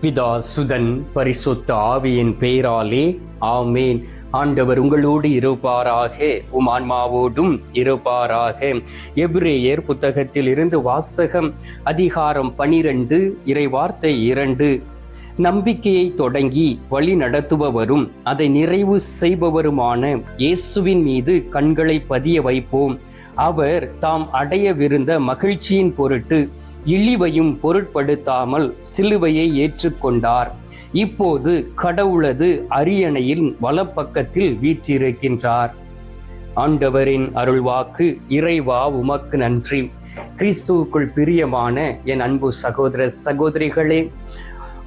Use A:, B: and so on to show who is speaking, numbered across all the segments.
A: பிதா சுதன் பரிசுத்த ஆவியின் பெயராலே ஆமேன். ஆண்டவர் உங்களோடு இருப்பாராக உம் ஆன்மாவோடும் இருப்பாராக. எபிரேயர் புத்தகத்தில் இருந்து வாசகம் அதிகாரம் பனிரெண்டு இறைவார்த்தை இரண்டு. நம்பிக்கையை தொடங்கி வழி நடத்துபவரும் அதை நிறைவு செய்பவருமான இயேசுவின் மீது கண்களை பதிய வைப்போம். அவர் தாம் அடையவிருந்த மகிழ்ச்சியின் பொருட்டு இழிவையும் பொருட்படுத்தாமல் சிலுவையை ஏற்றுக்கொண்டார். இப்போது கடவுளது அரியணையின் வலப்பக்கத்தில் வீற்றிருக்கின்றார். ஆண்டவரின் அருள்வாக்கு இறைவா உமக்கு நன்றி. கிறிஸ்துவுக்குள் பிரியமான என் அன்பு சகோதர சகோதரிகளே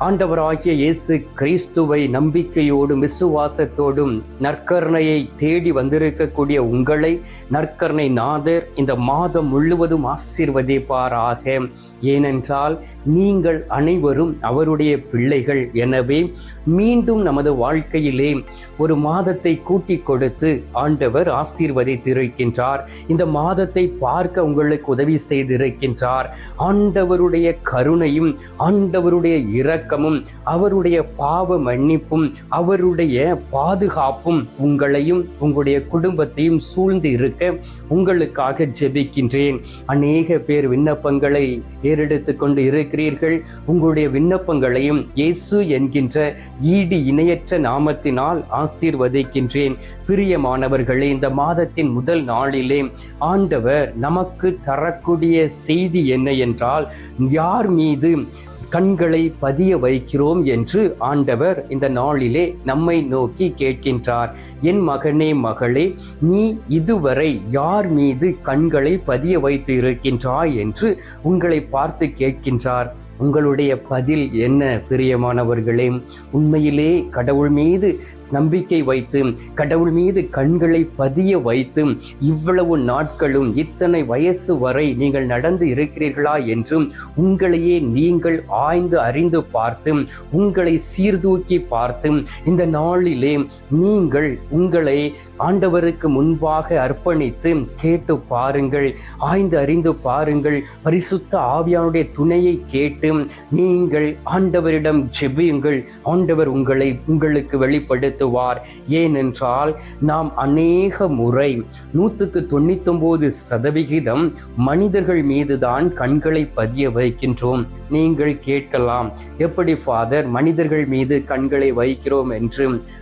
A: ஆண்டவராகிய இயேசு கிறிஸ்துவை நம்பிக்கையோடும் விசுவாசத்தோடும் நற்கருணையை தேடி வந்திருக்கக்கூடிய உங்களை நற்கருணை நாதர் இந்த மாதம் முழுவதும் ஆசீர்வதிப்பாராக. ஏனென்றால் நீங்கள் அனைவரும் அவருடைய பிள்ளைகள். எனவே மீண்டும் நமது வாழ்க்கையிலே ஒரு மாதத்தை கூட்டி கொடுத்து ஆண்டவர் ஆசீர்வதித்திருக்கின்றார். இந்த மாதத்தை பார்க்க உங்களுக்கு உதவி செய்திருக்கின்றார். ஆண்டவருடைய கருணையும் ஆண்டவருடைய இரக்கமும் அவருடைய பாவ மன்னிப்பும் அவருடைய பாதுகாப்பும் உங்களையும் உங்களுடைய குடும்பத்தையும் சூழ்ந்து இருக்க உங்களுக்காக ஜெபிக்கின்றேன். அநேக பேர் விண்ணப்பங்களை ஏறெடுத்து கொண்டு இருக்கிறீர்கள். உங்களுடைய விண்ணப்பங்களையும் இயேசு என்கின்ற ஈடு இணையற்ற நாமத்தினால் ஆசீர்வதிக்கின்றேன். பிரியமானவர்களே இந்த மாதத்தின் முதல் நாளிலே ஆண்டவர் நமக்கு தரக்கூடிய செய்தி என்ன என்றால் யார் மீது கண்களை பதிய வைக்கிறோம் என்று ஆண்டவர் இந்த நாளிலே நம்மை நோக்கி கேட்கின்றார். என் மகனே மகளே நீ இதுவரை யார் மீது கண்களை பதிய வைத்து இருக்கின்றாய் என்று உங்களை பார்த்து கேட்கின்றார். உங்களுடைய பதில் என்ன பிரியமானவர்களே? உண்மையிலே கடவுள் மீது நம்பிக்கை வைத்து கடவுள் மீது கண்களை பதிய வைத்து இவ்வளவு நாட்களும் இத்தனை வயசு வரை நீங்கள் நடந்து இருக்கிறீர்களா என்றும் உங்களையே நீங்கள் ஆய்ந்து அறிந்து பார்த்து உங்களை சீர்தூக்கி பார்த்து இந்த நாளிலே நீங்கள் உங்களை ஆண்டவருக்கு முன்பாக அர்ப்பணித்து கேட்டு பாருங்கள் ஆய்ந்து அறிந்து பாருங்கள் பரிசுத்த ஆவியானுடைய துணையை கேட்டு நீங்கள் ஆண்டவரிடம் ஜெபியுங்கள் ஆண்டவர் உங்களை உங்களுக்கு வெளிப்படுத்த வெளிப்படுத்துவார் ஏனென்றால் நாம் அநேக முறை நூற்றுக்கு தொண்ணூத்தொன்பது சதவிகிதம் மனிதர்கள் மீதுதான் கண்களை பதிய வைக்கின்றோம். நீங்கள் கேட்கலாம் எப்படி ஃபாதர் மனிதர்கள் மீது கண்களை வைக்கிறோம் என்று?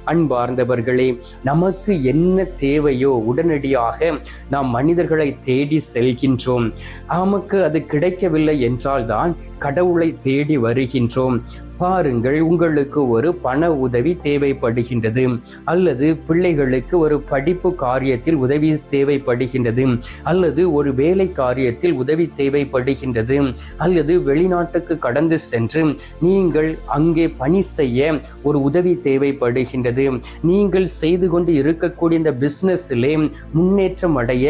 A: அன்பார்ந்தவர்களே நமக்கு என்ன தேவையோ உடனடியாக நாம் மனிதர்களை தேடி செல்கின்றோம். நமக்கு அது கிடைக்கவில்லை என்றால்தான் கடவுளை தேடி வருகின்றோம். பாருங்கள் உங்களுக்கு ஒரு பண உதவி தேவைப்படுகின்றது அல்லது பிள்ளைகளுக்கு ஒரு படிப்பு காரியத்தில் உதவி தேவைப்படுகின்றது அல்லது ஒரு வேலை காரியத்தில் உதவி தேவைப்படுகின்றது அல்லது வெளிநாட்டுக்கு கடந்து சென்று நீங்கள் அங்கே பணி செய்ய ஒரு உதவி தேவைப்படுகின்றது. நீங்கள் செய்து கொண்டு இருக்கக்கூடிய இந்த பிஸ்னஸிலே முன்னேற்றம் அடைய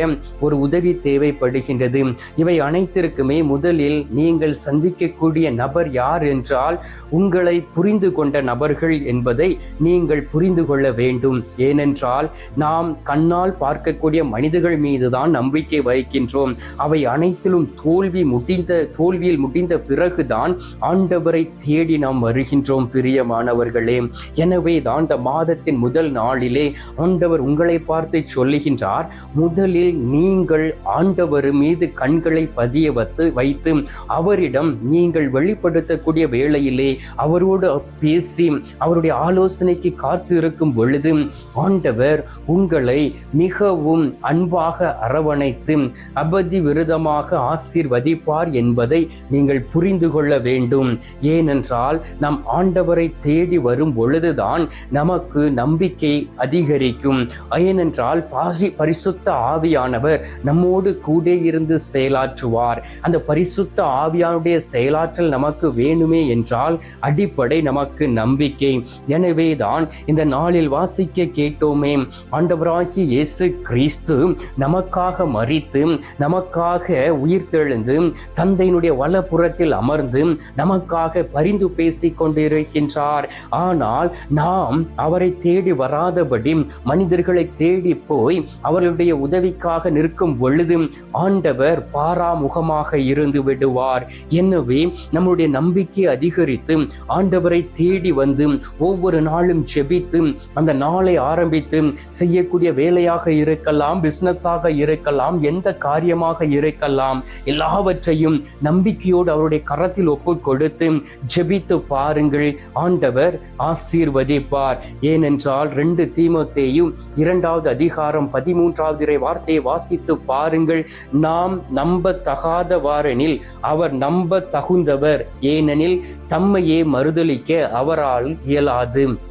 A: ஒரு உதவி தேவைப்படுகின்றது. இவை அனைத்திற்குமே முதலில் நீங்கள் சந்திக்கக்கூடிய நபர் யார் என்றால் உங்களை புரிந்து கொண்ட நபர்கள் என்பதை நீங்கள் புரிந்து கொள்ள வேண்டும். ஏனென்றால் நாம் கண்ணால் பார்க்கக்கூடிய மனிதர்கள் மீதுதான் நம்பிக்கை வைக்கின்றோம் அவை அனைத்திலும் தோல்வி முடிந்த தோல்வியில் முடிந்த பிறகுதான் ஆண்டவரை தேடி நாம் வருகின்றோம் பிரியமானவர்களே. எனவே தான் இந்த மாதத்தின் முதல் நாளிலே ஆண்டவர் உங்களை பார்த்து சொல்லுகின்றார் முதலில் நீங்கள் ஆண்டவர் மீது கண்களை பதிய வைத்து வைத்து அவரிடம் நீங்கள் வெளிப்படுத்தக்கூடிய வேளையிலே அவரோடு பேசி அவருடைய ஆலோசனைக்கு காத்து இருக்கும் பொழுது ஆண்டவர் உங்களை மிகவும் அன்பாக அரவணைத்து அபதி விரதமாக ஆசீர்வதிப்பார் என்பதை நீங்கள் புரிந்து கொள்ள வேண்டும். ஏனென்றால் நம் ஆண்டவரை தேடி வரும் பொழுதுதான் நமக்கு நம்பிக்கை அதிகரிக்கும். ஏனென்றால் பாசி பரிசுத்த ஆவியானவர் நம்மோடு கூட இருந்து செயலாற்றுவார். அந்த பரிசுத்த ஆவியானுடைய செயலாற்றல் நமக்கு வேணுமே என்றால் அடிப்படை நமக்கு நம்பிக்கை. எனவே தான் இந்த நாளில் வாசிக்க கேட்டோமே. ஆண்டவராகி இயேசு கிறிஸ்து நமக்காக மறித்து நமக்காக உயிர்த்தெழுந்து தந்தையினுடைய வலப்புறத்தில் அமர்ந்து நமக்காக பரிந்து பேசிக் கொண்டிருக்கின்றார். ஆனால் நாம் அவரை தேடி வராதபடி மனிதர்களை தேடி போய் அவர்களுடைய உதவிக்காக நிற்கும் பொழுது ஆண்டவர் பாராமுகமாக இருந்து விடுவார். எனவே நம்முடைய நம்பிக்கை அதிகரித்து ஆண்டவரை தேடி வந்து ஒவ்வொரு நாளும் ஜெபித்து அந்த நாளை ஆரம்பித்து செய்யக்கூடிய வேலையாக இருக்கலாம் பிசினஸாக இருக்கலாம் எந்த காரியமாக இருக்கலாம் எல்லாவற்றையும் நம்பிக்கையோடு அவருடைய கரத்தில் ஒப்பு கொடுத்து ஜெபித்து பாருங்கள். ஆண்டவர் ஆசீர்வதிப்பார். ஏனென்றால் ரெண்டு தீமத்தையும் இரண்டாவது அதிகாரம் பதிமூன்றாவது வார்த்தையை வாசித்து பாருங்கள். நாம் நம்ப தகாதவாரெனில் அவர் நம்ப தகுந்தவர் ஏனெனில் தம்மையே மறுதலிக்க அவரால் இயலாது.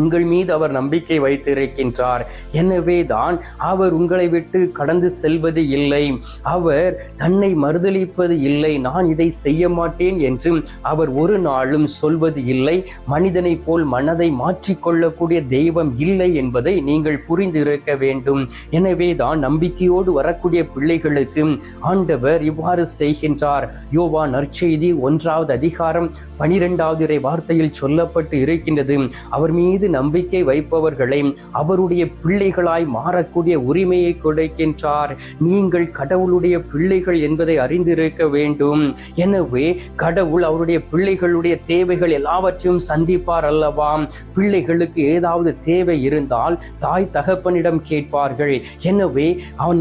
A: உங்கள் மீது அவர் நம்பிக்கை வைத்திருக்கின்றார். எனவே தான் அவர் உங்களை விட்டு கடந்து செல்வது இல்லை. அவர் தன்னை மறுதலிப்பது இல்லை. நான் இதை செய்ய மாட்டேன் என்று அவர் ஒரு நாளும் சொல்வது இல்லை. மனிதனை போல் மனதை மாற்றிக்கொள்ளக்கூடிய தெய்வம் இல்லை என்பதை நீங்கள் புரிந்திருக்க வேண்டும். எனவே தான் நம்பிக்கையோடு வரக்கூடிய பிள்ளைகளுக்கு ஆண்டவர் இவ்வாறு செய்கின்றார். யோவா நற்செய்தி ஒன்றாவது அதிகாரம் பனிரெண்டாவது இறை வார்த்தையில் சொல்லப்பட்டு இருக்கின்றது. அவர் மீது நம்பிக்கை வைப்பவர்களை அவருடைய பிள்ளைகளாய் மாறக்கூடிய உரிமையை கொடுக்கின்றார். நீங்கள் கடவுளுடைய பிள்ளைகள் என்பதை அறிந்திருக்க வேண்டும். எனவே கடவுள் அவருடைய பிள்ளைகளுடைய தேவைகள் எல்லாவற்றையும் சந்திப்பார் அல்லவா? பிள்ளைகளுக்கு ஏதாவது தேவை இருந்தால் தாய் தகப்பனிடம் கேட்பார்கள். எனவே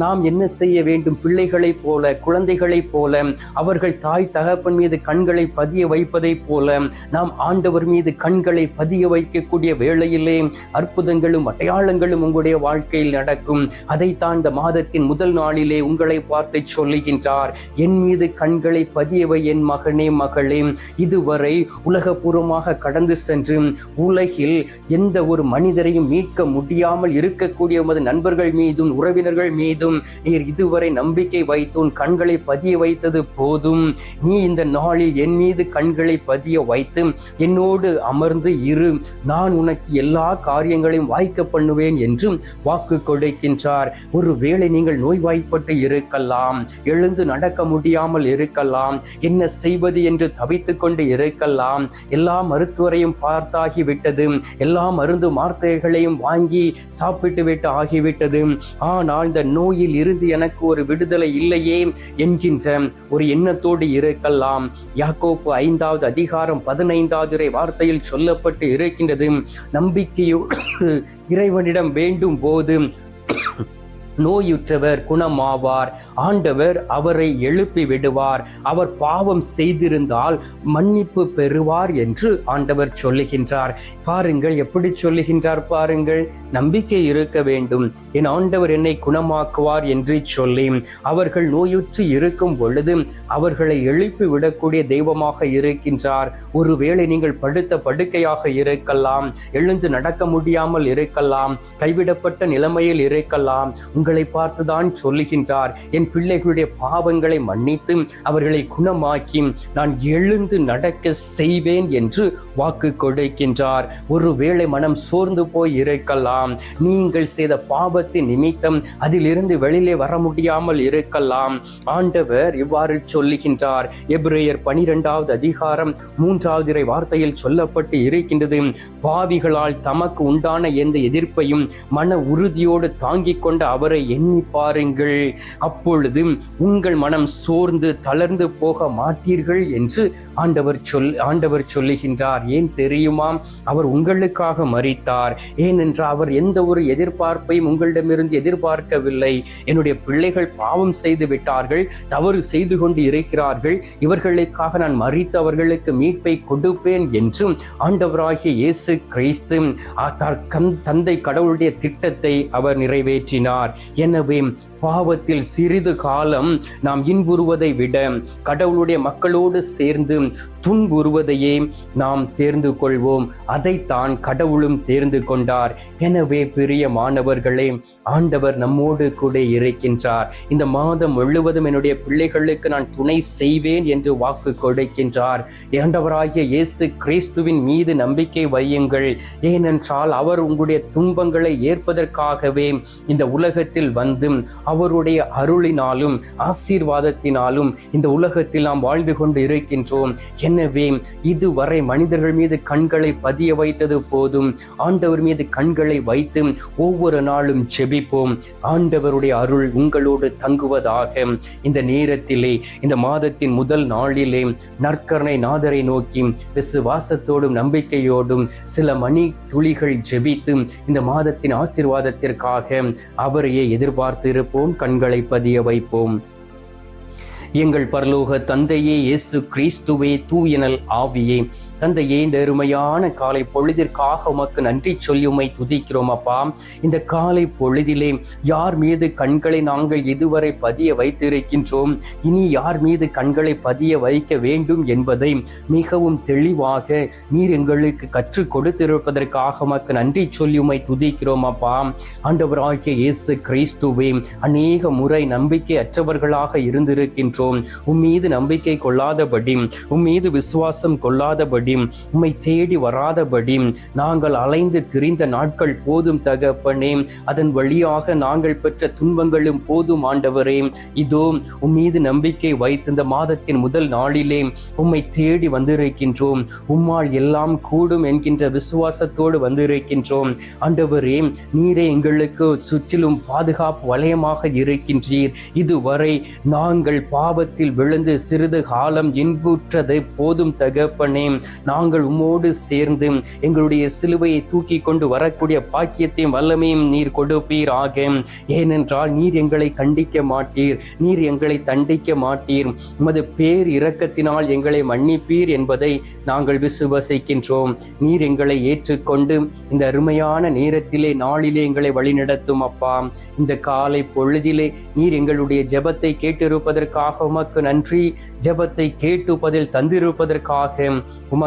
A: நாம் என்ன செய்ய வேண்டும்? பிள்ளைகளைப் போல குழந்தைகளைப் போல அவர்கள் தாய் தகப்பன் மீது கண்களை பதிய வைப்பதைப் போல நாம் ஆண்டவர் மீது கண்களை பதிய வைக்கக்கூடிய வேலை வேளையிலே அற்புதங்களும் அடையாளங்களும் உங்களுடைய வாழ்க்கையில் நடக்கும். அதைத்தான் இந்த மாதத்தின் முதல் நாளிலே உங்களை பார்த்து சொல்லுகின்றார். என் மீது கண்களை பதியவை என் மகனே மகளே. இதுவரை உலகபூர்வமாக கடந்து சென்று உலகில் எந்த ஒரு மனிதரையும் மீட்க முடியாமல் இருக்கக்கூடிய உமது நண்பர்கள் மீதும் உறவினர்கள் மீதும் நீர் இதுவரை நம்பிக்கை வைத்தோன் கண்களை பதிய வைத்தது போதும். நீ இந்த நாளில் என் மீது கண்களை பதிய வைத்து என்னோடு அமர்ந்து இரு. நான் உனக்கு எல்லா காரியங்களையும் வாய்க்க பண்ணுவேன் என்றும் வாக்கு கொடுக்கின்றார். ஒருவேளை நீங்கள் நோய்வாய்ப்பட்டு இருக்கலாம் எழுந்து நடக்க முடியாமல் இருக்கலாம் என்ன செய்வது என்று தவித்து கொண்டு இருக்கலாம் எல்லா மருத்துவரையும் பார்த்தாகி விட்டது எல்லா மருந்து வார்த்தைகளையும் வாங்கி சாப்பிட்டு விட்டு ஆகிவிட்டது. ஆனால் இந்த நோயில் இருந்து எனக்கு ஒரு விடுதலை இல்லையே என்கின்ற ஒரு எண்ணத்தோடு இருக்கலாம். யாக்கோப்பு ஐந்தாவது அதிகாரம் பதினைந்தாவது வார்த்தையில் சொல்லப்பட்டு இருக்கின்றது நம்பிக்கையோடு இறைவனிடம் வேண்டும் போது நோயுற்றவர் குணமாவார். ஆண்டவர் அவரை எழுப்பி விடுவார். அவர் பாவம் செய்திருந்தால் மன்னிப்பு பெறுவார் என்று ஆண்டவர் சொல்லுகின்றார். பாருங்கள் எப்படி சொல்லுகின்றார் பாருங்கள். நம்பிக்கை இருக்க வேண்டும். என் ஆண்டவர் என்னை குணமாக்குவார் என்று சொல்லி அவர்கள் நோயுற்று இருக்கும் பொழுது அவர்களை எழுப்பி விடக்கூடிய தெய்வமாக இருக்கின்றார். ஒருவேளை நீங்கள் படுத்த படுக்கையாக இருக்கலாம் எழுந்து நடக்க முடியாமல் இருக்கலாம் கைவிடப்பட்ட நிலைமையில் இருக்கலாம் உங்களை பார்த்துதான் சொல்லுகின்றார். என் பிள்ளைகளுடைய பாவங்களை மன்னித்து அவர்களை குணமாக்கி நான் எழுந்து நடக்க செய்வேன் என்று வாக்கு கொடுக்கின்றார். ஒருவேளை மனம் சோர்ந்து போய் இருக்கலாம். நீங்கள் செய்த பாவத்தின் நிமித்தம் அதிலிருந்து வெளியிலே வர முடியாமல் இருக்கலாம். ஆண்டவர் இவ்வாறு சொல்லுகின்றார். எப்ரேயர் பனிரெண்டாவது அதிகாரம் மூன்றாவது இறை வார்த்தையில் சொல்லப்பட்டு இருக்கின்றது. பாவிகளால் தமக்கு உண்டான எந்த எதிர்ப்பையும் மன உறுதியோடு தாங்கிக் கொண்ட அவரை எண்ணி பாருங்கள். அப்பொழுது உங்கள் மனம் சோர்ந்து தளர்ந்து போக மாட்டீர்கள் என்று ஆண்டவர் சொல் ஆண்டவர் சொல்லுகின்றார். ஏன் தெரியுமா அவர் உங்களுக்காக மறித்தார் ஏனென்றால் அவர் எந்த ஒரு எதிர்பார்ப்பையும் உங்களிடமிருந்து எதிர்பார்க்கவில்லை. என்னுடைய பிள்ளைகள் பாவம் செய்து விட்டார்கள் தவறு செய்து கொண்டு இருக்கிறார்கள். இவர்களுக்காக நான் மறித்து அவர்களுக்கு மீட்பை கொடுப்பேன் என்றும் ஆண்டவராகிய இயேசு கிறிஸ்து தந்தை கடவுளுடைய திட்டத்தை அவர் நிறைவேற்றினார். எனவே பாவத்தில் சிறிது காலம் நாம் இன்புறுவதை விட கடவுளுடைய மக்களோடு சேர்ந்து துன்புறுவதையே நாம் தேர்ந்து கொள்வோம். அதைத்தான் கடவுளும் தேர்ந்து கொண்டார். எனவே பெரிய மாணவர்களே ஆண்டவர் நம்மோடு கூட இருக்கின்றார். இந்த மாதம் முழுவதும் என்னுடைய பிள்ளைகளுக்கு நான் துணை செய்வேன் என்று வாக்கு கொடுக்கின்றார். இரண்டவராகிய இயேசு கிறிஸ்துவின் மீது நம்பிக்கை வையுங்கள். ஏனென்றால் அவர் உங்களுடைய துன்பங்களை ஏற்பதற்காகவே இந்த உலகத்தில் உலகத்தில் வந்து அவருடைய அருளினாலும் ஆசீர்வாதத்தினாலும் இந்த உலகத்தில் நாம் வாழ்ந்து கொண்டு இருக்கின்றோம். எனவே இதுவரை மனிதர்கள் மீது கண்களை பதிய வைத்தது போதும். ஆண்டவர் மீது கண்களை வைத்து ஒவ்வொரு நாளும் ஜெபிப்போம். ஆண்டவருடைய அருள் உங்களோடு தங்குவதாக இந்த நேரத்திலே இந்த மாதத்தின் முதல் நாளிலே நற்கரணை நாதரை நோக்கி விசுவாசத்தோடும் நம்பிக்கையோடும் சில மணி துளிகள் ஜெபித்து இந்த மாதத்தின் ஆசீர்வாதத்திற்காக அவரை எதிர்பார்த்து எதிர்பார்த்திருப்போம் கண்களை பதிய வைப்போம். எங்கள் பரலோக தந்தையே இயேசு கிறிஸ்துவே தூயனல் ஆவியே. தந்தையே இந்த அருமையான காலை பொழுதிற்காக உமக்கு நன்றி சொல்லி உம்மை துதிக்கிறோம் அப்பா. இந்த காலை பொழுதிலே யார் மீது கண்களை நாங்கள் இதுவரை பதிய வைத்திருக்கின்றோம்? இனி யார் மீது கண்களை பதிய வைக்க வேண்டும் என்பதை மிகவும் தெளிவாக நீர் எங்களுக்கு கற்றுக் கொடுத்திருப்பதற்காக உமக்கு நன்றி சொல்லி உம்மை துதிக்கிறோம் அப்பா. ஆண்டவராகிய இயேசு கிறிஸ்துவே அநேக முறை நம்பிக்கை அற்றவர்களாக இருந்திருக்கின்றோம். உம்மீது நம்பிக்கை கொள்ளாதபடி உம்மீது விசுவாசம் கொள்ளாதபடி உம்மை தேடி வராதபடி நாங்கள் அலைந்து திரிந்த நாட்கள் போதும் தகப்பனே. அதன் வழியாக நாங்கள் பெற்ற துன்பங்களும் போதும் ஆண்டவரே. இதோ உம் மீது நம்பிக்கை வைத்து இந்த மாதத்தின் முதல் நாளிலே உம்மை தேடி வந்திருக்கின்றோம். உம்மால் எல்லாம் கூடும் என்கின்ற விசுவாசத்தோடு வந்திருக்கின்றோம். ஆண்டவரே நீரே எங்களுக்கு சுற்றிலும் பாதுகாப்பு வலயமாக இருக்கின்றீர். இதுவரை நாங்கள் பாவத்தில் விழுந்து சிறிது காலம் இன்புற்றது போதும் தகப்பனே. நாங்கள் உம்மோடு சேர்ந்து எங்களுடைய சிலுவையை தூக்கி கொண்டு வரக்கூடிய பாக்கியத்தையும் வல்லமையும் நீர் கொடுப்பீராக ஏனென்றால் நீர் எங்களை கண்டிக்க மாட்டீர். நீர் எங்களை தண்டிக்க மாட்டீர். உமது பேர் இரக்கத்தினால் எங்களை மன்னிப்பீர் என்பதை நாங்கள் விசுவசிக்கின்றோம். நீர் எங்களை ஏற்றுக்கொண்டு இந்த அருமையான நேரத்திலே நாளிலே எங்களை வழிநடத்தும் அப்பா. இந்த காலை பொழுதிலே நீர் எங்களுடைய ஜெபத்தை கேட்டிருப்பதற்காக உமக்கு நன்றி. ஜெபத்தை கேட்டு பதில் தந்திருப்பதற்காக உமக்கு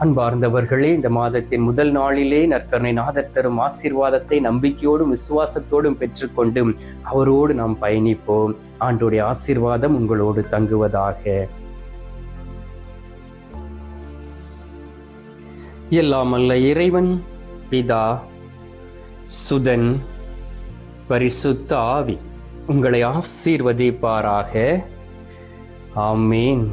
A: அன்பார்ந்தவர்களே இந்த மாதத்தின் முதல் நாளிலே நற்கருணை நாதர் தரும் ஆசீர்வாதத்தை நம்பிக்கையோடும் விசுவாசத்தோடும் பெற்றுக்கொண்டு அவரோடு நாம் பயணிப்போம். ஆண்டுடைய ஆசீர்வாதம் உங்களோடு தங்குவதாக. எல்லாம் அல்ல இறைவன் பிதா சுதன் பரிசுத்த ஆவி உங்களை ஆசீர்வதிப்பாராக. ஆமேன்.